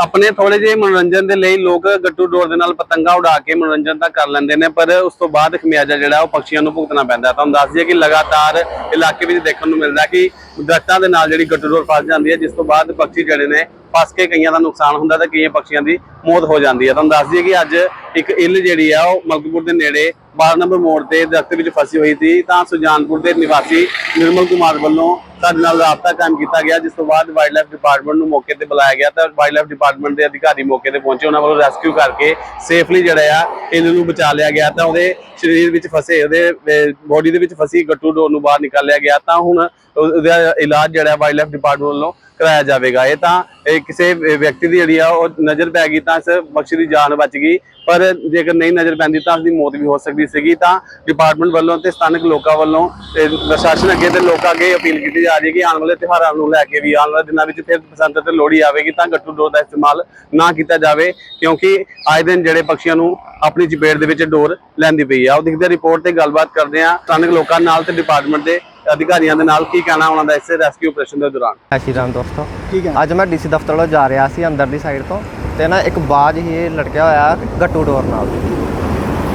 ਆਪਣੇ ਥੋੜੇ ਜਿਹੇ ਮਨੋਰੰਜਨ ਦੇ ਲਈ ਲੋਕ ਗੱਟੂ ਡੋਰ ਦੇ ਨਾਲ ਪਤੰਗਾ ਉਡਾ ਕੇ ਮਨੋਰੰਜਨ ਤਾਂ ਕਰ ਲੈਂਦੇ ਨੇ, ਪਰ ਉਸ ਤੋਂ ਬਾਅਦ ਖਮਿਆਜਾ ਜਿਹੜਾ ਉਹ ਪੰਛੀਆਂ ਨੂੰ ਭੁਗਤਣਾ ਪੈਂਦਾ। ਤੁਹਾਨੂੰ ਦੱਸ ਦਈਏ ਕਿ ਲਗਾਤਾਰ ਇਲਾਕੇ ਵਿੱਚ ਦੇਖਣ ਨੂੰ ਮਿਲਦਾ ਕਿ ਦਰਖਤਾਂ ਦੇ ਨਾਲ ਜਿਹੜੀ ਗੱਟੂ ਡੋਰ ਫਸ ਜਾਂਦੀ ਹੈ, ਜਿਸ ਤੋਂ ਬਾਅਦ ਪੰਛੀ ਜਿਹੜੇ ਨੇ ਫਸ ਕੇ ਕਈਆਂ ਦਾ ਨੁਕਸਾਨ ਹੁੰਦਾ ਤੇ ਕਈਆਂ ਪੰਛੀਆਂ ਦੀ ਮੌਤ ਹੋ ਜਾਂਦੀ ਹੈ। ਤੁਹਾਨੂੰ ਦੱਸ ਦਈਏ ਕਿ ਅੱਜ ਇੱਕ ਇੱਲ ਜਿਹੜੀ ਆ, ਉਹ ਮਲਕਪੁਰ ਦੇ ਨੇੜੇ 12 ਨੰਬਰ ਮੋੜ ਤੇ ਦਰਖਤ ਵਿੱਚ ਫਸੀ ਹੋਈ ਸੀ। ਤਾਂ ਸੁਜਾਨਪੁਰ ਦੇ ਨਿਵਾਸੀ ਨਿਰਮਲ ਕੁਮਾਰ ਵੱਲੋਂ ਸਾਡੇ ਨਾਲ ਰਾਬਤਾ ਕਾਇਮ ਕੀਤਾ ਗਿਆ, ਜਿਸ ਤੋਂ ਬਾਅਦ ਵਾਈਲਡ ਲਾਈਫ ਡਿਪਾਰਟਮੈਂਟ ਨੂੰ ਮੌਕੇ ਤੇ ਬੁਲਾਇਆ ਗਿਆ ਤਾਂ ਵਾਈਲਡ ਲਾਈਫ ਡਿਪਾਰਟਮੈਂਟ ਦੇ ਅਧਿਕਾਰੀ ਮੌਕੇ ਤੇ ਪਹੁੰਚੇ। ਉਹਨਾਂ ਵੱਲੋਂ ਰੈਸਕਿਊ ਕਰਕੇ ਸੇਫਲੀ ਜਿਹੜਾ ਆ, ਇੱਲ ਨੂੰ ਬਚਾ ਲਿਆ ਗਿਆ ਤਾਂ ਉਹਦੇ ਸਰੀਰ ਵਿੱਚ ਫਸੇ, ਉਹਦੇ ਬੋਡੀ ਦੇ ਵਿੱਚ ਫਸੀ ਗੱਟੂ ਡੋਰ ਨੂੰ ਬਾਹਰ ਨਿਕਾਲਿਆ ਗਿਆ ਤਾਂ ਹੁਣ ਉਹਦਾ ਇਲਾਜ ਜਿਹੜਾ ਵਾਈਲਡ ਲਾਈਫ ਡਿਪਾਰਟਮੈਂਟ ਵੱਲੋਂ ਕਰਾਇਆ ਜਾਵੇਗਾ। ਇਹ ਤਾਂ, ਇਹ ਕਿਸੇ ਵਿਅਕਤੀ ਦੀ ਜਿਹੜੀ ਆ, ਉਹ ਨਜ਼ਰ ਪੈ ਗਈ ਤਾਂ ਇਸ ਬਖਸ਼ੀ ਦੀ ਜਾਨ ਬਚ ਗਈ। ਪਰ ਜੇਕਰ ਨਹੀਂ ਨਜ਼ਰ ਪੈਂਦੀ ਤਾਂ ਉਸ ਦੀ ਮੌਤ ਵੀ ਹੋ ਸਕਦੀ ਸੀਗੀ। ਤਾਂ ਡਿਪਾਰਟਮੈਂਟ ਵੱਲੋਂ ਤੇ ਸਥਾਨਕ ਲੋਕਾਂ ਵੱਲੋਂ ਤੇ ਪ੍ਰਸ਼ਾਸਨ ਅੱਗੇ ਤੇ ਲੋਕਾਂ ਅੱਗੇ ਅਪੀਲ ਕੀਤੀ ਜਾ ਰਹੀ ਹੈ ਕਿ ਆਉਣ ਵਾਲੇ ਤਿਉਹਾਰਾਂ ਨੂੰ ਲੈ ਕੇ ਵੀ ਆਉਣ ਵਾਲੇ ਦਿਨਾਂ ਵਿੱਚ ਫਿਰ ਬਸੰਤ ਤੇ ਲੋਹੜੀ ਆਵੇਗੀ ਤਾਂ ਗੱਟੂ ਡੋਰ ਦਾ ਇਸਤੇਮਾਲ ਨਾ ਕੀਤਾ ਜਾਵੇ, ਕਿਉਂਕਿ ਆਏ ਦਿਨ ਜਿਹੜੇ ਪੰਛੀਆਂ ਨੂੰ ਆਪਣੀ ਚਪੇਟ ਦੇ ਵਿੱਚ ਡੋਰ ਲੈਂਦੀ ਪਈ ਆ। ਉਹ ਦਿਖਦੇ ਰਿਪੋਰਟ ਤੇ ਗੱਲਬਾਤ ਕਰਦੇ ਆ ਸਥਾਨਕ ਲੋਕਾਂ ਨਾਲ ਤੇ ਡਿਪਾਰਟਮੈਂਟ ਦੇ ਅਧਿਕਾਰੀਆਂ ਦੇ ਨਾਲ ਕੀ ਕਹਿਣਾ ਉਹਨਾਂ ਦਾ ਇਸ ਰੈਸਕਿਊ ਆਪਰੇਸ਼ਨ ਦੇ ਦੌਰਾਨ? ਸ਼੍ਰੀ ਰਾਮ ਦੋਸਤੋ। ਠੀਕ ਹੈ ਅੱਜ ਮੈਂ ਡੀਸੀ ਦਫ਼ਤਰ ਵੱਲੋਂ ਜਾ ਰਿਹਾ ਸੀ ਅੰਦਰ ਦੀ ਸਾਈਡ ਤੋਂ ਤੇ ਨਾ ਇੱਕ ਬਾਜ ਹੀ ਲਟਕਿਆ ਹੋਇਆ ਗੱਟੂ ਡੋਰ ਨਾਲ।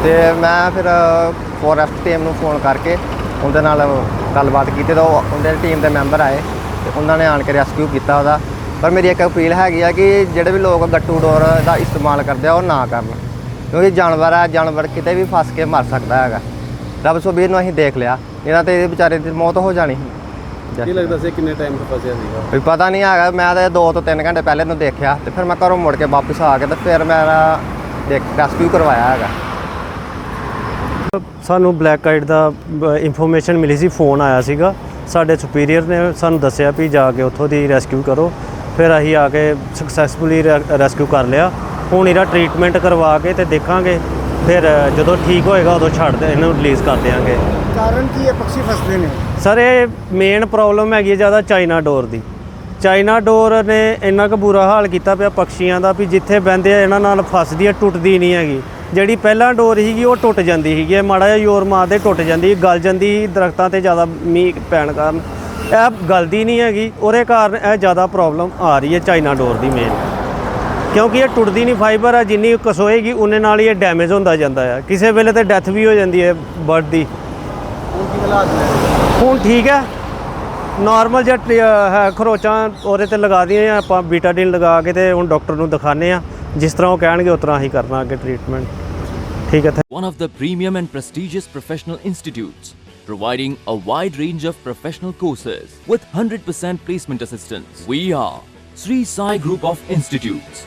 ਤੇ ਮੈਂ ਫਿਰ ਫੋਰੈਸਟ ਟੀਮ ਨੂੰ ਫੋਨ ਕਰਕੇ ਉਹਦੇ ਨਾਲ ਗੱਲਬਾਤ ਕੀਤੀ ਤਾਂ ਉਹ- ਉਹਦੇ ਟੀਮ ਦੇ ਮੈਂਬਰ ਆਏ ਤੇ ਉਹਨਾਂ ਨੇ ਆਣ ਕੇ ਰੈਸਕਿਊ ਕੀਤਾ ਉਹਦਾ। ਪਰ ਮੇਰੀ ਇੱਕ ਅਪੀਲ ਹੈਗੀ ਆ ਕਿ ਜਿਹੜੇ ਵੀ ਲੋਕ ਗੱਟੂ ਡੋਰ ਦਾ ਇਸਤੇਮਾਲ ਕਰਦੇ ਆ ਉਹ ਨਾ ਕਰਨ। ਕਿਉਂਕਿ ਜਾਨਵਰ ਆ ਜਾਨਵਰ ਕਿਤੇ ਵੀ ਫਸ ਕੇ ਮਰ ਸਕਦਾ ਹੈਗਾ। ਰੱਬ ਸੁਬੀਰ ਨੂੰ ਅਸੀਂ ਦੇਖ ਲਿਆ। ਇਹਨਾਂ ਤੇ ਇਹ ਵਿਚਾਰੇ ਦੀ ਮੌਤ ਹੋ ਜਾਣੀ ਸੀ। ਕੀ ਲੱਗਦਾ ਸੀ ਕਿੰਨੇ ਟਾਈਮ ਤੋਂ ਫਸਿਆ ਸੀਗਾ? ਵੀ ਪਤਾ ਨਹੀਂ ਹੈਗਾ ਮੈਂ ਤਾਂ 2 ਤੋਂ 3 ਘੰਟੇ ਪਹਿਲੇ ਨੂੰ ਦੇਖਿਆ ਤੇ ਫਿਰ ਮੈਂ ਘਰੋਂ ਮੁੜ ਕੇ ਵਾਪਸ ਆ ਕੇ ਤੇ ਫਿਰ ਮੈਂ ਦੇਖ ਰੈਸਕਿਊ ਕਰਵਾਇਆ ਹੈਗਾ। ਸਾਨੂੰ ਬਲੈਕ ਆਈਡ ਦਾ ਇਨਫੋਰਮੇਸ਼ਨ ਮਿਲੀ ਸੀ ਫੋਨ ਆਇਆ ਸੀਗਾ। ਸਾਡੇ ਸੁਪੀਰੀਅਰ ਨੇ ਸਾਨੂੰ ਦੱਸਿਆ ਵੀ ਜਾ ਕੇ ਉੱਥੋਂ ਦੀ ਰੈਸਕਿਊ ਕਰੋ। ਫਿਰ ਅਸੀਂ ਆ ਕੇ ਸਕਸੈਸਫੁਲੀ ਰੈਸਕਿਊ ਕਰ ਲਿਆ। ਹੁਣ ਇਹਦਾ ਟ੍ਰੀਟਮੈਂਟ ਕਰਵਾ ਕੇ ਤੇ ਦੇਖਾਂਗੇ ਫਿਰ ਜਦੋਂ ਠੀਕ ਹੋਏਗਾ ਉਦੋਂ ਛੱਡ ਦੇ ਇਹਨੂੰ ਰਿਲੀਜ਼ ਕਰ ਦਿਆਂਗੇ। ਕਾਰਨ ਕੀ ਹੈ? ਪੰਛੀ ਫਸਦੇ ਨੇ। ਸਰ ਇਹ ਮੇਨ ਪ੍ਰੋਬਲਮ ਹੈਗੀ ਹੈ ਜ਼ਿਆਦਾ ਚਾਈਨਾ ਡੋਰ ਦੀ। ਚਾਈਨਾ ਡੋਰ ਨੇ ਇੰਨਾ ਕੁ ਬੁਰਾ ਹਾਲ ਕੀਤਾ ਪਿਆ ਪੰਛੀਆਂ ਦਾ ਵੀ ਜਿੱਥੇ ਬਹਿੰਦੇ ਆ ਇਹਨਾਂ ਨਾਲ ਫਸਦੀ ਆ ਟੁੱਟਦੀ ਨਹੀਂ ਹੈਗੀ। ਜਿਹੜੀ ਪਹਿਲਾਂ ਡੋਰ ਸੀਗੀ ਉਹ ਟੁੱਟ ਜਾਂਦੀ ਸੀਗੀ। ਇਹ ਮਾੜਾ ਜਿਹਾ ਜ਼ੋਰ ਮਾਰਦੇ ਟੁੱਟ ਜਾਂਦੀ ਗਲ ਜਾਂਦੀ ਦਰਖਤਾਂ ਤੇ ਜ਼ਿਆਦਾ ਮੀਂਹ ਪੈਣ ਕਾਰਨ। ਇਹ ਗਲਦੀ ਨਹੀਂ ਹੈਗੀ ਉਹਦੇ ਕਾਰਨ ਇਹ ਜ਼ਿਆਦਾ ਪ੍ਰੋਬਲਮ ਆ ਰਹੀ ਹੈ ਚਾਈਨਾ ਡੋਰ ਦੀ ਮੇਨ ਕਿਉਂਕਿ ਇਹ ਟੁੱਟਦੀ ਨਹੀਂ ਫਾਈਬਰ ਆ ਜਿੰਨੀ ਕਸੋਏਗੀ ਉਹਨੇ ਨਾਲ ਹੀ ਇਹ ਡੈਮੇਜ ਹੁੰਦਾ ਜਾਂਦਾ ਆ ਕਿਸੇ ਵੇਲੇ ਤੇ ਡੈਥ ਵੀ ਹੋ ਜਾਂਦੀ ਹੈ ਬਰਡ ਦੀ ਹੁਣ ਠੀਕ ਹੈ ਨਾਰਮਲ ਜਿਹਾ ਖਰੋਚਾਂ ਉਹਦੇ ਤੇ ਲਗਾ ਦੀਆਂ ਆਪਾਂ ਬੀਟਾਡੀਨ ਲਗਾ ਕੇ ਤੇ ਹੁਣ ਡਾਕਟਰ ਨੂੰ ਦਿਖਾਣੇ ਆ ਜਿਸ ਤਰ੍ਹਾਂ ਉਹ ਕਹਿਣਗੇ ਉਸ ਤਰ੍ਹਾਂ ਹੀ ਕਰਨਾ ਅੱਗੇ ਟ੍ਰੀਟਮੈਂਟ ਠੀਕ ਹੈ one of the premium and prestigious professional institutes providing a wide range of professional courses with 100% placement assistance. We are Sri Sai Group of Institutes.